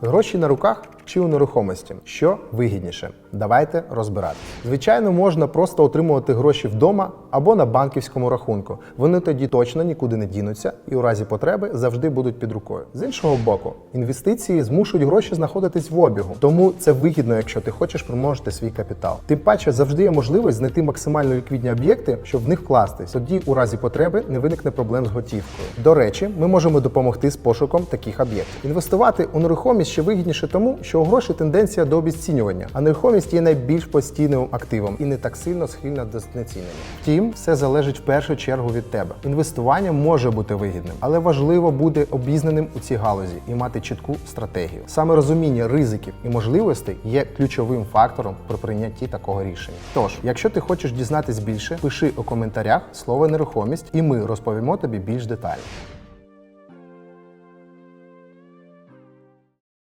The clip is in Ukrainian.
Гроші на руках чи у нерухомості? Що вигідніше? Давайте розбирати. Звичайно, можна просто отримувати гроші вдома або на банківському рахунку. Вони тоді точно нікуди не дінуться і у разі потреби завжди будуть під рукою. З іншого боку, інвестиції змушують гроші знаходитись в обігу, тому це вигідно, якщо ти хочеш примножити свій капітал. Тим паче завжди є можливість знайти максимально ліквідні об'єкти, щоб в них вкластись. Тоді у разі потреби не виникне проблем з готівкою. До речі, ми можемо допомогти з пошуком таких об'єктів. Інвестувати у нерухомість ще вигідніше тому, що у гроші тенденція до обіцінювання, а нерухомість є найбільш постійним активом і не так сильно схильна до знецінення. Втім, все залежить в першу чергу від тебе. Інвестування може бути вигідним, але важливо бути обізнаним у цій галузі і мати чітку стратегію. Саме розуміння ризиків і можливостей є ключовим фактором при прийнятті такого рішення. Тож, якщо ти хочеш дізнатись більше, пиши у коментарях слово нерухомість, і ми розповімо тобі більш детально.